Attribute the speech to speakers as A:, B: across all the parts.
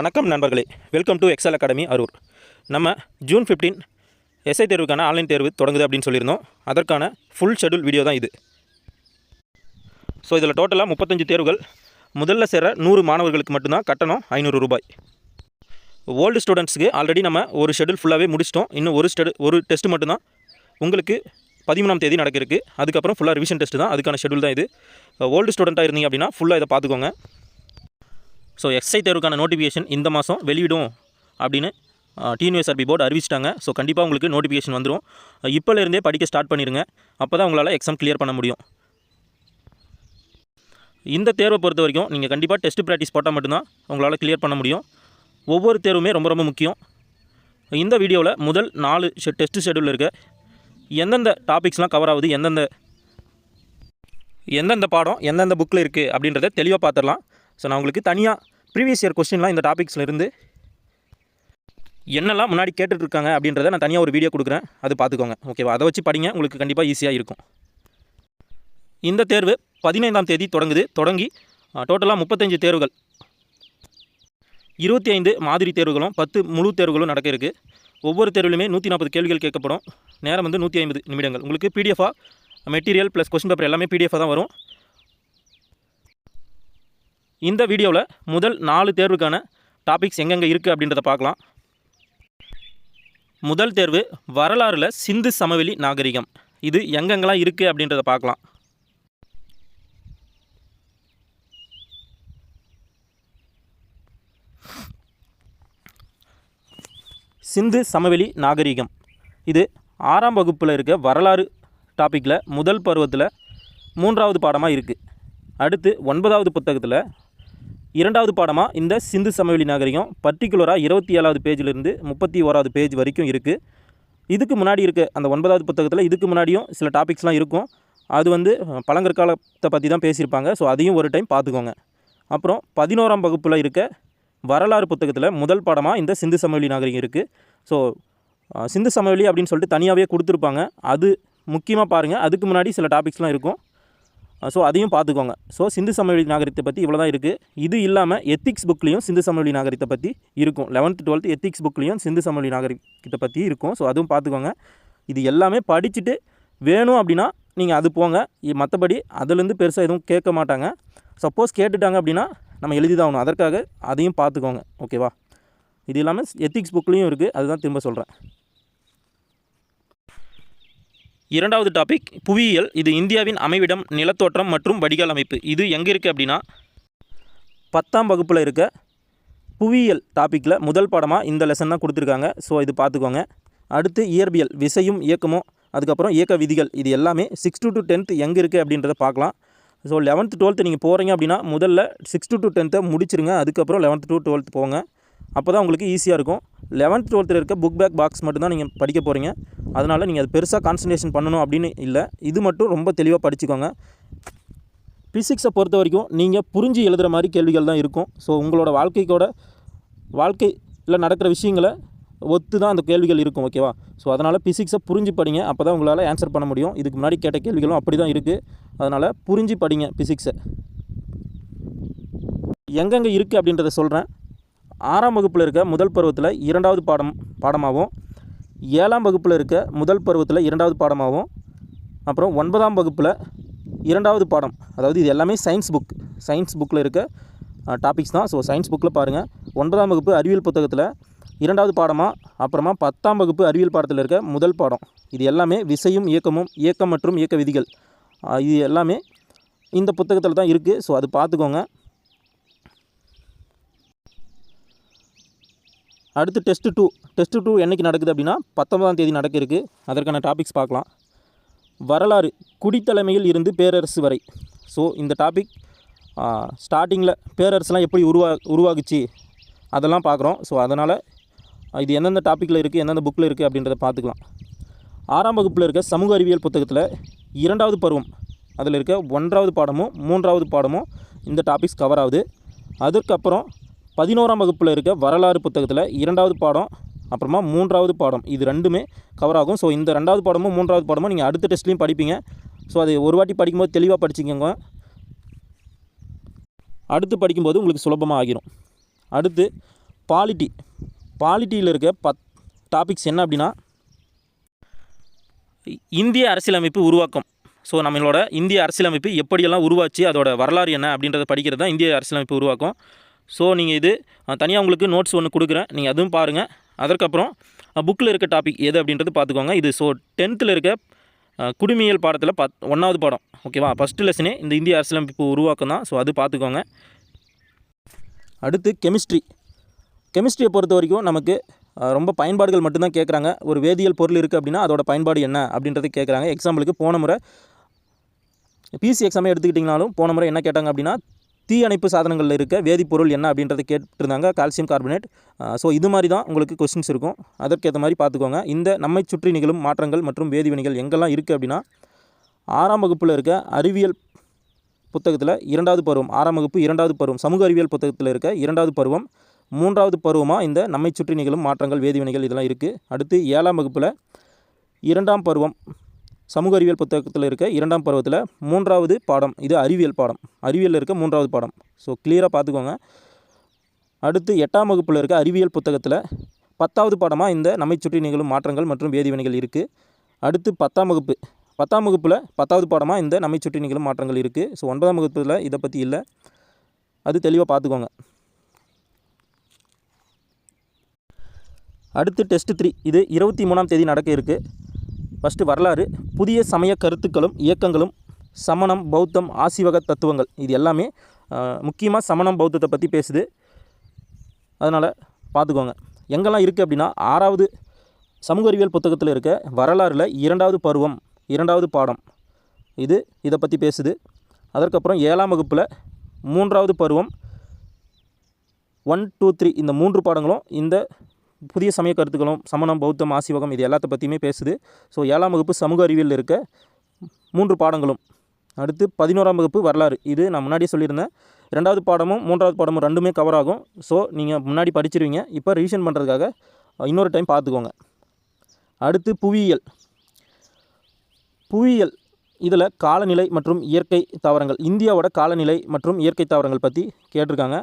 A: வணக்கம் நண்பர்களே. Welcome to Excel academy Arur நம்ம ஜூன் 15 எஸ்ஐ தேர்வுக்கான ஆன்லைன் தேர்வு தொடங்குது அப்படின்னு சொல்லியிருந்தோம். அதற்கான ஃபுல் ஷெடியூல் வீடியோ தான் இது. ஸோ இதில் டோட்டலாக முப்பத்தஞ்சு தேர்வுகள். முதல்ல சேர நூறு மாணவர்களுக்கு மட்டும்தான் கட்டணம் ஐநூறு ரூபாய். ஓல்டு ஸ்டூடெண்ட்ஸுக்கு ஆல்ரெடி நம்ம ஒரு ஷெடியூல் ஃபுல்லாகவே முடிச்சிட்டோம். இன்னும் ஒரு ஸ்டெடு ஒரு டெஸ்ட் மட்டும்தான் உங்களுக்கு பதிமூணாம் தேதி நடக்க இருக்குது அதுக்கப்புறம் ஃபுல்லாக ரிவிஷன் டெஸ்ட் தான். அதுக்கான ஷெடியூல் தான் இது. ஓல்டு ஸ்டூடெண்ட்டாக இருந்தீங்க அப்படின்னா ஃபுல்லாக இதை பார்த்துக்கோங்க. ஸோ எஸ்ஐ தேர்வுக்கான நோட்டிஃபிகேஷன் இந்த மாதம் வெளியிடும் அப்படின்னு டிஎன்யூஎஸ்ஆர்பி போர்டு அறிவிச்சிட்டாங்க. ஸோ கண்டிப்பாக உங்களுக்கு நோட்டிஃபிகேஷன் வந்துடும் இப்போலேருந்தே படிக்க ஸ்டார்ட் பண்ணிடுங்க. அப்போ தான் உங்களால் எக்ஸாம் கிளியர் பண்ண முடியும். இந்த தேர்வை பொறுத்த வரைக்கும் நீங்கள் கண்டிப்பாக டெஸ்ட் ப்ராக்டிஸ் போட்டால் மட்டும்தான் உங்களால் கிளியர் பண்ண முடியும். ஒவ்வொரு தேர்வுமே ரொம்ப ரொம்ப முக்கியம். இந்த வீடியோவில் முதல் நாலு டெஸ்ட் ஷெடியூல் இருக்க. எந்தெந்த டாபிக்ஸ்லாம் கவர் ஆகுது எந்தெந்த எந்தெந்த பாடம் எந்தெந்த புக்கில் இருக்குது அப்படின்றத தெளிவாக பார்த்துடலாம். ஸோ நான் உங்களுக்கு தனியாக ப்ரீவியஸ் இயர் கொஸ்டின்லாம் இந்த டாபிக்ஸில் இருந்து என்னெல்லாம் முன்னாடி கேட்டுட்ருக்காங்க அப்படின்றத நான் தனியாக ஒரு வீடியோ கொடுக்குறேன். அது பார்த்துக்கோங்க. ஓகேவா அதை வச்சு படிங்க. உங்களுக்கு கண்டிப்பாக ஈஸியாக இருக்கும். இந்த தேர்வு பதினைந்தாம் தேதி தொடங்குது. தொடங்கி டோட்டலாக முப்பத்தஞ்சு தேர்வுகள். இருபத்தி ஐந்து மாதிரி தேர்வுகளும் பத்து முழு தேர்வுகளும் நடக்க இருக்குது ஒவ்வொரு தேர்விலுமே நூற்றி நாற்பது கேள்விகள் கேட்கப்படும். நேரம் வந்து நூற்றி ஐம்பது நிமிடங்கள். உங்களுக்கு பிடிஎஃபாக மெட்டீரியல் ப்ளஸ் கொஸ்டின் பேப்பர் எல்லாமே பிடிஎஃபாக தான் வரும். இந்த வீடியோவில் முதல் நாலு தேர்வுக்கான டாபிக்ஸ் எங்கெங்கே இருக்குது அப்படின்றத பார்க்கலாம். முதல் தேர்வு வரலாறில் சிந்து சமவெளி நாகரிகம். இது எங்கெங்கெல்லாம் இருக்குது அப்படின்றத பார்க்கலாம். சிந்து சமவெளி நாகரிகம். இது ஆறாம் வகுப்பில் இருக்க வரலாறு டாப்பிக்கில் முதல் பருவத்தில் மூன்றாவது பாடமாக இருக்குது அடுத்து ஒன்பதாவது புத்தகத்தில் இரண்டாவது பாடமாக இந்த சிந்து சமவெளி நாகரிகம். பர்டிகுலராக இருபத்தி ஏழாவது பேஜிலிருந்து முப்பத்தி ஓராவது பேஜ் வரைக்கும் இருக்குது இதுக்கு முன்னாடி இருக்க அந்த ஒன்பதாவது புத்தகத்தில் இதுக்கு முன்னாடியும் சில டாபிக்ஸ்லாம் இருக்கும். அது வந்து பழங்கற்காலத்தை பற்றி தான் பேசியிருப்பாங்க. ஸோ அதையும் ஒரு டைம் பார்த்துக்கோங்க. அப்புறம் பதினோராம் வகுப்பில் இருக்க வரலாறு புத்தகத்தில் முதல் பாடமாக இந்த சிந்து சமவெளி நாகரிகம் இருக்குது ஸோ சிந்து சமவெளி அப்படின்னு சொல்லிட்டு தனியாகவே கொடுத்துருப்பாங்க. அது முக்கியமாக பாருங்கள் அதுக்கு முன்னாடி சில டாபிக்ஸ்லாம் இருக்கும். ஸோ அதையும் பார்த்துக்கோங்க. ஸோ சிந்து சமவெளி நாகரிகத்தை பற்றி இவ்வளோ தான் இருக்குது இது இல்லாமல் எத்திக்ஸ் புக்லேயும் சிந்து சமவெளி நாகரிகத்தை பற்றி இருக்கும். லெவன்த்து டுவெல்த்து எத்திக்ஸ் புக்லேயும் சிந்து சமவெளி நாகரிகத்தை பற்றி இருக்கும். ஸோ அதுவும் பார்த்துக்கோங்க. இது எல்லாமே படிச்சுட்டு வேணும் அப்படின்னா நீங்கள் அது போங்க. இ- மற்றபடி அதுலேருந்து பெருசாக எதுவும் கேட்க மாட்டாங்க. சப்போஸ் கேட்டுட்டாங்க அப்படின்னா நம்ம எழுதி தான் ஆகணும். அதற்காக அதையும் பார்த்துக்கோங்க. ஓகேவா இது இல்லாமல் எத்திக்ஸ் புக்லேயும் இருக்குது அதுதான் திரும்ப சொல்கிறேன் இரண்டாவது டாபிக் புவியியல். இது இந்தியாவின் அமைவிடம் நிலத்தோற்றம் மற்றும் வடிகால் அமைப்பு. இது எங்கே இருக்குது அப்படின்னா பத்தாம் வகுப்பில் இருக்க புவியியல் டாப்பிக்கில் முதல் பாடமாக இந்த லெசன் தான் கொடுத்துருக்காங்க. ஸோ இது பார்த்துக்கோங்க. அடுத்து இயற்பியல் விசையும் இயக்கமும் அதுக்கப்புறம் இயக்க விதிகள் இது எல்லாமே சிக்ஸ் டு டென்த்து எங்கே இருக்குது அப்படின்றத பார்க்கலாம். ஸோ லெவன்த்து டுவெல்த்து நீங்கள் போகிறீங்க அப்படின்னா முதல்ல சிக்ஸ் டு டென்த்தை முடிச்சிருங்க. அதுக்கப்புறம் லெவன்த்து டு டுவெல்த்து போங்க. அப்போ தான் உங்களுக்கு ஈஸியாக இருக்கும். லெவன்த் டுவெல்த்தில் இருக்க புக் பேக் பாக்ஸ் மட்டும் தான் நீங்கள் படிக்க போகிறீங்க அதனால் நீங்கள் அது பெருசாக கான்சன்ட்ரேஷன் பண்ணணும் அப்படின்னு இல்லை. இது மட்டும் ரொம்ப தெளிவாக படிச்சுக்கோங்க. ஃபிசிக்ஸை பொறுத்த வரைக்கும் நீங்கள் புரிஞ்சு எழுதுகிற மாதிரி கேள்விகள் தான் இருக்கும். ஸோ உங்களோட வாழ்க்கைக்கோட வாழ்க்கையில் நடக்கிற விஷயங்களை ஒத்து தான் அந்த கேள்விகள் இருக்கும் ஓகேவா ஸோ அதனால் ஃபிசிக்ஸை புரிஞ்சு படிங்க. அப்போ தான் உங்களால் ஆன்சர் பண்ண முடியும். இதுக்கு முன்னாடி கேட்ட கேள்விகளும் அப்படி தான் இருக்குது அதனால் புரிஞ்சு படிங்க ஃபிசிக்ஸை எங்கெங்கே இருக்குது அப்படின்றத சொல்கிறேன் ஆறாம் வகுப்பில் இருக்க முதல் பருவத்தில் இரண்டாவது பாடம் பாடமாகவும் ஏழாம் வகுப்பில் இருக்க முதல் பருவத்தில் இரண்டாவது பாடமாகவும் அப்புறம் ஒன்பதாம் வகுப்பில் இரண்டாவது பாடம் அதாவது இது எல்லாமே சயின்ஸ் புக் சயின்ஸ் புக்கில் இருக்க டாபிக்ஸ் தான். ஸோ சயின்ஸ் புக்கில் பாருங்கள் ஒன்பதாம் வகுப்பு அறிவியல் புத்தகத்தில் இரண்டாவது பாடமாக அப்புறமா பத்தாம் வகுப்பு அறிவியல் பாடத்தில் இருக்க முதல் பாடம். இது எல்லாமே விசையும் இயக்கமும் இயக்கம் மற்றும் இயக்க விதிகள். இது எல்லாமே இந்த புத்தகத்தில் தான் இருக்குது ஸோ அது பார்த்துக்கோங்க. அடுத்து டெஸ்ட்டு டூ டெஸ்ட்டு டூ என்றைக்கு நடக்குது அப்படின்னா பத்தொன்பதாம் தேதி நடக்க இருக்குது அதற்கான டாபிக்ஸ் பார்க்கலாம். வரலாறு குடித்தலைமையில் இருந்து பேரரசு வரை. ஸோ இந்த டாபிக் ஸ்டார்டிங்கில் பேரரசுலாம் எப்படி உருவா உருவாகுச்சு அதெல்லாம் பார்க்குறோம். ஸோ அதனால் இது எந்தெந்த டாப்பிக்கில் இருக்குது எந்தெந்த புக்கில் இருக்குது அப்படின்றத பார்த்துக்கலாம். ஆறாம் வகுப்பில் இருக்க சமூக அறிவியல் புத்தகத்தில் இரண்டாவது பருவம் அதில் இருக்க ஒன்றாவது பாடமும் மூன்றாவது பாடமும் இந்த டாபிக்ஸ் கவர் ஆகுது. அதுக்கப்புறம் பதினோராம் வகுப்பில் இருக்க வரலாறு புத்தகத்தில் இரண்டாவது பாடம் அப்புறமா மூன்றாவது பாடம். இது ரெண்டுமே கவர் ஆகும். ஸோ இந்த ரெண்டாவது பாடமும் மூன்றாவது பாடமும் நீங்கள் அடுத்த டெஸ்ட்லேயும் படிப்பீங்க. ஸோ அது ஒரு வாட்டி படிக்கும்போது தெளிவாக படிச்சுக்கோங்க. அடுத்து படிக்கும்போது உங்களுக்கு சுலபமாக ஆகிரும். அடுத்து பாலிட்டி பாலிட்டியில் இருக்க பத் டாபிக்ஸ் என்ன அப்படின்னா இந்திய அரசியலமைப்பு உருவாக்கம். ஸோ நம்மளோட இந்திய அரசியலமைப்பு எப்படியெல்லாம் உருவாச்சு அதோட வரலாறு என்ன அப்படின்றத படிக்கிறது தான் இந்திய அரசியலமைப்பு உருவாக்கம். ஸோ நீங்கள் இது தனியாக உங்களுக்கு நோட்ஸ் ஒன்று கொடுக்குறேன். நீங்கள் அதுவும் பாருங்கள் அதற்கப்புறம் புக்கில் இருக்க டாபிக் எது அப்படின்றது பார்த்துக்கோங்க. இது ஸோ டென்த்தில் இருக்க குடிமியல் பாடத்தில் பத் ஒன்றாவது பாடம். ஓகேவா ஃபஸ்ட்டு லெசனே இந்த இந்திய அரசியலமைப்பு உருவாக்கம் தான். ஸோ அது பார்த்துக்கோங்க. அடுத்து கெமிஸ்ட்ரி கெமிஸ்ட்ரியை பொறுத்த வரைக்கும் நமக்கு ரொம்ப பயன்பாடுகள் மட்டும்தான் கேட்குறாங்க ஒரு வேதியியல் பொருள் இருக்குது அப்படின்னா அதோட பயன்பாடு என்ன அப்படின்றது கேட்குறாங்க எக்ஸாம்பிளுக்கு போன முறை பிசி எக்ஸாமே எடுத்துக்கிட்டிங்கனாலும் போன முறை என்ன கேட்டாங்க அப்படின்னா தீ அணைப்பு சாதனங்களில் இருக்க வேதிப்பொருள் என்ன அப்படின்றத கேட்டிருந்தாங்க கால்சியம் கார்பனேட். ஸோ இது மாதிரி தான் உங்களுக்கு கொஸ்டின்ஸ் இருக்கும். அதற்கேற்ற மாதிரி பார்த்துக்கோங்க. இந்த நம்மை சுற்றி நிகழும் மாற்றங்கள் மற்றும் வேதிவினைகள் எங்கெல்லாம் இருக்குது அப்படின்னா ஆறாம் வகுப்பில் இருக்க அறிவியல் புத்தகத்தில் இரண்டாவது பருவம் ஆறாம் வகுப்பு இரண்டாவது பருவம் சமூக அறிவியல் புத்தகத்தில் இருக்க இரண்டாவது பருவம் மூன்றாவது பருவமாக இந்த நம்மை சுற்றி நிகழும் மாற்றங்கள் வேதிவினைகள் இதெல்லாம் இருக்குது அடுத்து ஏழாம் வகுப்பில் இரண்டாம் பருவம் சமூக அறிவியல் புத்தகத்தில் இருக்க இரண்டாம் பருவத்தில் மூன்றாவது பாடம் இது அறிவியல் பாடம். அறிவியலில் இருக்க மூன்றாவது பாடம். ஸோ கிளியராக பார்த்துக்கோங்க அடுத்து எட்டாம் வகுப்பில் இருக்க அறிவியல் புத்தகத்தில் பத்தாவது பாடமாக இந்த நம்மை சுற்றி நிகழும் மாற்றங்கள் மற்றும் வேதிவினைகள் இருக்குது அடுத்து பத்தாம் வகுப்பு. பத்தாம் வகுப்பில் பத்தாவது பாடமாக இந்த நம்மை சுற்றி நிகழும் மாற்றங்கள் இருக்குது ஸோ ஒன்பதாம் வகுப்பில் இதை பற்றி இல்லை. அது தெளிவாக பார்த்துக்கோங்க அடுத்து டெஸ்ட் த்ரீ இது இருபத்தி மூணாம் தேதி நடக்க இருக்குது ஃபஸ்ட்டு வரலாறு புதிய சமய கருத்துக்களும் இயக்கங்களும் சமணம் பௌத்தம் ஆசிவக தத்துவங்கள். இது எல்லாமே முக்கியமாக சமணம் பௌத்தத்தை பற்றி பேசுது. அதனால் பார்த்துக்கோங்க எங்கெல்லாம் இருக்குது அப்படின்னா ஆறாவது சமூக அறிவியல் புத்தகத்தில் இருக்க வரலாறில் இரண்டாவது பருவம் இரண்டாவது பாடம். இது இதை பற்றி பேசுது. அதற்கப்புறம் ஏழாம் வகுப்பில் மூன்றாவது பருவம் ஒன் டூ த்ரீ இந்த மூன்று பாடங்களும் இந்த புதிய சமய கருத்துக்களும் சமணம் பௌத்தம் ஆசிவகம் இது எல்லாத்த பற்றியுமே பேசுது. ஸோ ஏழாம் வகுப்பு சமூக அறிவியலில் இருக்க மூன்று பாடங்களும். அடுத்து பதினோராம் வகுப்பு வரலாறு. இது நான் முன்னாடியே சொல்லியிருந்தேன். ரெண்டாவது பாடமும் மூன்றாவது பாடமும் ரெண்டுமே கவர் ஆகும். ஸோ நீங்கள் முன்னாடி படிச்சிருவீங்க. இப்போ ரிவிஷன் பண்ணுறதுக்காக இன்னொரு டைம் பார்த்துக்கோங்க. அடுத்து புவியியல். புவியியல் இதில் காலநிலை மற்றும் இயற்கை தாவரங்கள் இந்தியாவோட காலநிலை மற்றும் இயற்கை தாவரங்கள் பற்றி கேட்டிருக்காங்க.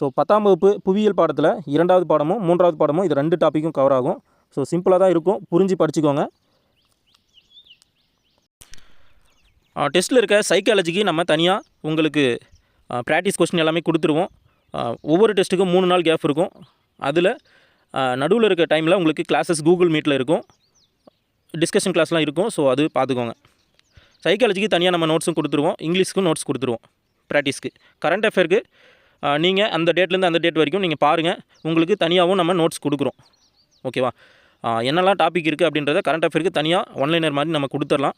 A: ஸோ பத்தாம் வகுப்பு புவியியல் பாடத்தில் இரண்டாவது பாடமும் மூன்றாவது பாடமும் இது ரெண்டு டாப்பிக்கும் கவர் ஆகும். ஸோ சிம்பிளாக தான் இருக்கும். புரிஞ்சு படிச்சுக்கோங்க. டெஸ்ட்டில் இருக்க சைக்காலஜிக்கு நம்ம தனியாக உங்களுக்கு ப்ராக்டிஸ் கொஸ்டின் எல்லாமே கொடுத்துருவோம். ஒவ்வொரு டெஸ்ட்டுக்கும் மூணு நாள் கேப் இருக்கும். அதில் நடுவில் இருக்க டைமில் உங்களுக்கு கிளாஸஸ் கூகுள் மீட்டில் இருக்கும். டிஸ்கஷன் கிளாஸ்லாம் இருக்கும். ஸோ அது பார்த்துக்கோங்க. சைக்காலஜிக்கு தனியாக நம்ம நோட்ஸும் கொடுத்துருவோம். இங்கிலீஷ்க்கும் நோட்ஸ் கொடுத்துருவோம். ப்ராக்டிஸ்க்கு கரண்ட் அஃபேருக்கு நீங்கள் அந்த டேட்லேருந்து அந்த டேட் வரைக்கும் நீங்கள் பாருங்கள் உங்களுக்கு தனியாகவும் நம்ம நோட்ஸ் கொடுக்குறோம். ஓகேவா என்னெல்லாம் டாபிக் இருக்குது அப்படின்றத கரண்ட் அஃபேருக்கு தனியாக ஒன்லைனர் மாதிரி நம்ம கொடுத்துடலாம்.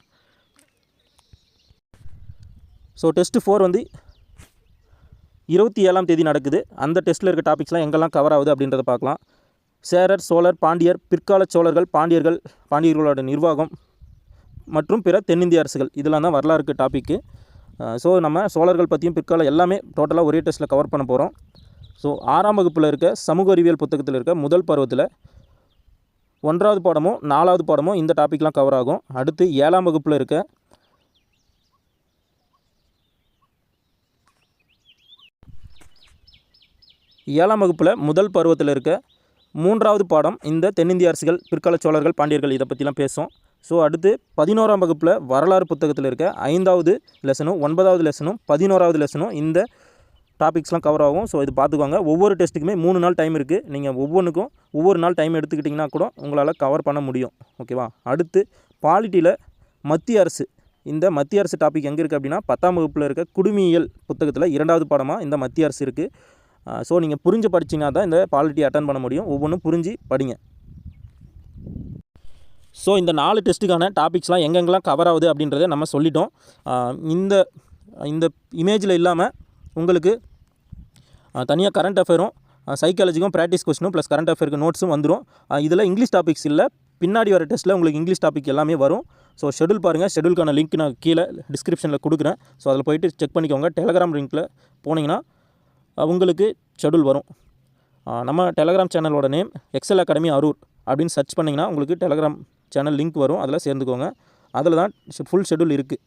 A: ஸோ டெஸ்ட்டு ஃபோர் வந்து இருபத்தி ஏழாம் தேதி நடக்குது. அந்த டெஸ்ட்டில் இருக்க டாபிக்ஸ்லாம் எங்கெல்லாம் கவர் ஆகுது அப்படின்றத பார்க்கலாம். சேரர் சோழர் பாண்டியர் பிற்கால சோழர்கள் பாண்டியர்கள் பாண்டியர்களோட நிர்வாகம் மற்றும் பிற தென்னிந்திய அரசுகள். இதெல்லாம் தான் வரலாறுக்கு டாப்பிக்கு ஸோ நம்ம சோழர்கள் பற்றியும் பிற்கால எல்லாமே டோட்டலாக ஒரே டெஸ்ட்டில் கவர் பண்ண போகிறோம் ஸோ ஆறாம் வகுப்பில் இருக்க சமூக அறிவியல் புத்தகத்தில் இருக்க முதல் பருவத்தில் ஒன்றாவது பாடமும் நாலாவது பாடமும் இந்த டாப்பிக்லாம் கவர் ஆகும். அடுத்து ஏழாம் வகுப்பில் இருக்க ஏழாம் வகுப்பில் முதல் பருவத்தில் இருக்க மூன்றாவது பாடம் இந்த தென்னிந்திய அரசுகள் பிற்கால சோழர்கள் பாண்டியர்கள் இதை பற்றிலாம் பேசும். ஸோ அடுத்து பதினோராம் வகுப்பில் வரலாறு புத்தகத்தில் இருக்க ஐந்தாவது லெசனும் ஒன்பதாவது லெசனும் பதினோராவது லெசனும் இந்த டாபிக்ஸ்லாம் கவர் ஆகும். ஸோ இது பார்த்துக்கோங்க. ஒவ்வொரு டெஸ்ட்டுக்குமே மூணு நாள் டைம் இருக்குது நீங்கள் ஒவ்வொன்றுக்கும் ஒவ்வொரு நாள் டைம் எடுத்துக்கிட்டிங்கன்னா கூட உங்களால் கவர் பண்ண முடியும். ஓகேவா அடுத்து பாலிட்டியில் மத்திய அரசு. இந்த மத்திய அரசு டாபிக் எங்கே இருக்குது அப்படின்னா பத்தாம் வகுப்பில் இருக்க குடிமியல் புத்தகத்தில் இரண்டாவது பாடமாக இந்த மத்திய அரசு இருக்குது ஸோ நீங்கள் புரிஞ்சு படிச்சிங்கன்னா தான் இந்த பாலிட்டி அட்டன் பண்ண முடியும். ஒவ்வொன்றும் புரிஞ்சு படிங்க. ஸோ இந்த நாலு டெஸ்ட்டுக்கான டாபிக்ஸ்லாம் எங்கெங்கெல்லாம் கவர் ஆகுது அப்படின்றத நம்ம சொல்லிட்டோம். இந்த இந்த இமேஜில் இல்லாமல் உங்களுக்கு தனியாக கரண்ட் அஃபேரும் சைக்காலஜிக்கும் ப்ராக்டிஸ் கொஸ்டினும் ப்ளஸ் கரண்ட் அஃபேருக்கு நோட்ஸும் வந்துடும் இதில் இங்கிலீஷ் டாபிக்ஸ் இல்லை. பின்னாடி வர டெஸ்ட்டில் உங்களுக்கு இங்கிலீஷ் டாபிக் எல்லாமே வரும். ஸோ ஷெடியூல் பாருங்கள் ஷெடியூலுக்கான லிங்க் நான் கீழே டிஸ்கிரிப்ஷனில் கொடுக்குறேன். ஸோ அதில் போயிட்டு செக் பண்ணிக்கோங்க. டெலகிராம் லிங்க்கில் போனீங்கன்னா உங்களுக்கு ஷெடியூல் வரும். நம்ம டெலகிராம் சேனலோட நேம் எக்ஸல் அகாடமி அரூர் அப்படின்னு சர்ச் பண்ணிங்கன்னா உங்களுக்கு டெலகிராம் சேனல் லிங்க் வரும் அதில் சேர்ந்துக்கோங்க. அதில் தான் ஃபுல் ஷெடியூல் இருக்குது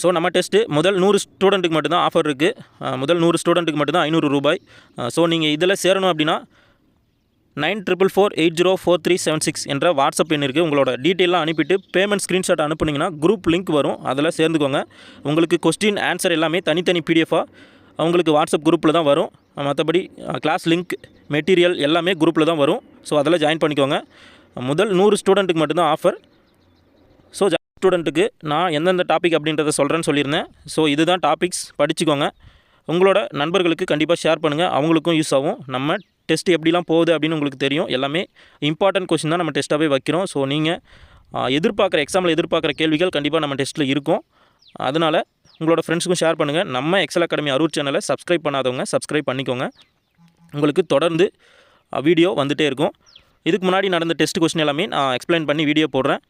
A: ஸோ நம்ம டெஸ்ட்டு முதல் நூறு ஸ்டூடெண்ட்டுக்கு மட்டும்தான் ஆஃபர் இருக்குது முதல் நூறு ஸ்டூடெண்ட்டுக்கு மட்டும்தான் ஐநூறு ரூபாய். ஸோ நீங்கள் இதில் சேரணும் அப்படின்னா nine triple four eight zero four three seven six என்ற வாட்ஸ்அப் எண் இருக்குது உங்களோட டீட்டெயிலாம் அனுப்பிட்டு பேமெண்ட் ஸ்க்ரீன்ஷாட் அனுப்புனீங்கன்னா குரூப் லிங்க் வரும். அதில் சேர்ந்துக்கோங்க. உங்களுக்கு கொஸ்டின் ஆன்சர் எல்லாமே தனித்தனி பிடிஎஃபாக உங்களுக்கு வாட்ஸ்அப் குரூப்பில் தான் வரும். மற்றபடி கிளாஸ் லிங்க் மெட்டீரியல் எல்லாமே குரூப்பில் தான் வரும். ஸோ அதெல்லாம் ஜாயின் பண்ணிக்கோங்க. முதல் நூறு ஸ்டூடெண்ட்டுக்கு மட்டும்தான் ஆஃபர் ஸோ ஸ்டூடெண்ட்டுக்கு நான் எந்தெந்த டாபிக் அப்படின்றத சொல்கிறேன்னு சொல்லியிருந்தேன். ஸோ இதுதான் டாபிக்ஸ் படிச்சுக்கோங்க. உங்களோட நண்பர்களுக்கு கண்டிப்பாக ஷேர் பண்ணுங்கள் அவங்களுக்கும் யூஸ் ஆகும். நம்ம டெஸ்ட் எப்படிலாம் போகுது அப்படின்னு உங்களுக்கு தெரியும். எல்லாமே இம்பார்ட்டன்ட் கொஷின் தான் நம்ம டெஸ்ட்டாகவே வைக்கிறோம். ஸோ நீங்கள் எதிர்பார்க்குற எக்ஸாமில் எதிர்பார்க்குற கேள்விகள் கண்டிப்பாக நம்ம டெஸ்ட்டில் இருக்கும். அதனால் உங்களோட ஃப்ரெண்ட்ஸுக்கும் ஷேர் பண்ணுங்கள் நம்ம எக்ஸல் அகாடமி அரூர் சேனலை சப்ஸ்கிரைப் பண்ணாதவங்க சப்ஸ்கிரைப் பண்ணிக்கோங்க. உங்களுக்கு தொடர்ந்து வீடியோ வந்துகிட்டே இருக்கும். இதுக்கு முன்னாடி நடந்த டெஸ்ட் கொஸ்டின் எல்லாமே நான் எக்ஸ்பிளைன் பண்ணி வீடியோ போடுறேன்.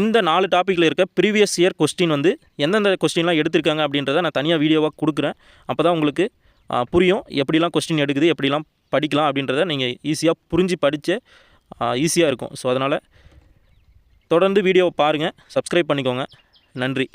A: இந்த நாலு டாப்பிக்கில் இருக்க ப்ரீவியஸ் இயர் கொஸ்டின் வந்து எந்தெந்த கொஸ்டின்லாம் எடுத்திருக்காங்க அப்படின்றத நான் தனியாக வீடியோவாக கொடுக்குறேன். அப்போ தான் உங்களுக்கு புரியும் எப்படிலாம் கொஸ்டின் எடுக்குது எப்படிலாம் படிக்கலாம் அப்படின்றத நீங்கள் ஈஸியாக புரிஞ்சு படித்து ஈஸியாக இருக்கும். ஸோ அதனால் தொடர்ந்து வீடியோவை பாருங்கள் சப்ஸ்கிரைப் பண்ணிக்கோங்க. நன்றி.